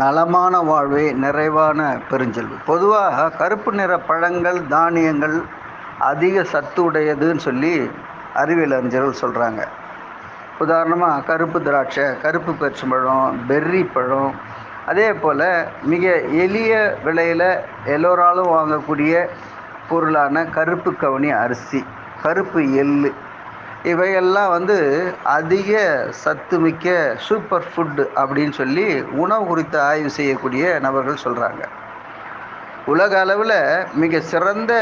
நலமான வாழ்வே நிறைவான பெருஞ்செல்வி. பொதுவாக கருப்பு நிற பழங்கள் தானியங்கள் அதிக சத்து உடையதுன்னு சொல்லி அறிவியல் அறிஞர்கள் சொல்கிறாங்க உதாரணமாக கருப்பு திராட்சை கருப்பு பேரிச்சம்பழம் பெர்ரி பழம். அதே போல் மிக எளிய விலையில் எல்லோராலும் வாங்கக்கூடிய பொருளான கருப்பு கவனி அரிசி கருப்பு எள்ளு. இவையெல்லாம் வந்து அதிக சத்துமிக்க சூப்பர் ஃபுட்டு அப்படின்னு சொல்லி உணவு குறித்து ஆய்வு செய்யக்கூடிய நபர்கள் சொல்கிறாங்க உலக அளவில் மிக சிறந்த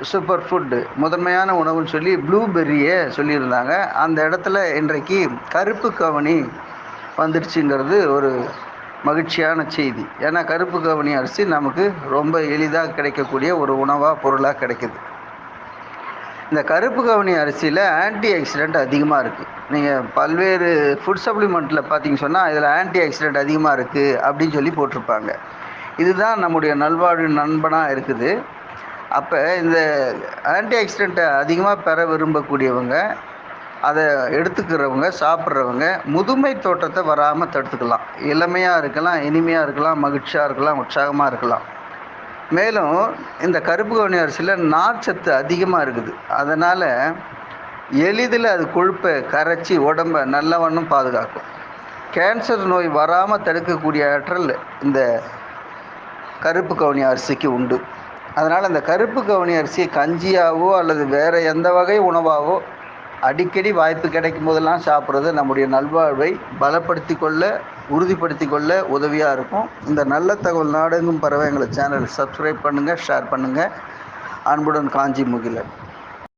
சூப்பர் ஃபுட்டு முதன்மையான உணவுன்னு சொல்லி ப்ளூபெர்ரியை சொல்லியிருந்தாங்க. அந்த இடத்துல இன்றைக்கு கருப்பு கவனி வந்துடுச்சுங்கிறது ஒரு மகிழ்ச்சியான செய்தி. ஏன்னா கருப்பு கவனி அரிசி நமக்கு ரொம்ப எளிதாக கிடைக்கக்கூடிய ஒரு உணவாக பொருளாக கிடைக்குது. இந்த கருப்பு கவனி அரிசியில் ஆன்டி ஆக்சிடெண்ட் அதிகமாக இருக்குது நீங்கள் பல்வேறு ஃபுட் சப்ளிமெண்ட்டில் பார்த்தீங்க சொன்னால் இதில் ஆன்டி ஆக்சிடெண்ட் அதிகமாக இருக்குது அப்படின்னு சொல்லி போட்டிருப்பாங்க. இதுதான் நம்முடைய நல்வாழ்வு நண்பனாக இருக்குது. அப்போ இந்த ஆன்டி ஆக்சிடெண்ட்டை அதிகமாக பெற விரும்பக்கூடியவங்க அதை எடுத்துக்கிறவங்க சாப்பிட்றவங்க முதுமை தோட்டத்தை வராமல் தடுத்துக்கலாம். இளமையாக இருக்கலாம் இனிமையாக இருக்கலாம் மகிழ்ச்சியாக இருக்கலாம் உற்சாகமாக இருக்கலாம். மேலும் இந்த கருப்பு கவனி அரிசியில் நார்ச்சத்து அதிகமாக இருக்குது. அதனால் எளிதில் அது கொழுப்பை கரைச்சி உடம்பை நல்லவண்ணம் பாதுகாக்கும். கேன்சர் நோய் வராமல் தடுக்கக்கூடிய ஆற்றல் இந்த கருப்பு கவுனி அரிசிக்கு உண்டு. அதனால் இந்த கருப்பு கவுனி அரிசியை கஞ்சியாகவோ அல்லது வேறு எந்த வகை உணவாகவோ அடிக்கடி வாய்ப்பு கிடைக்கும் போதெல்லாம் சாப்பிட்றது நம்முடைய நல்வாழ்வை பலப்படுத்தி கொள்ள உறுதிப்படுத்தி கொள்ள உதவியாக இருக்கும். இந்த நல்ல தகவல் நாடெங்கும் பறவை எங்களை சேனல் சப்ஸ்கிரைப் பண்ணுங்கள் ஷேர் பண்ணுங்கள் அன்புடன் காஞ்சி முகிலன்.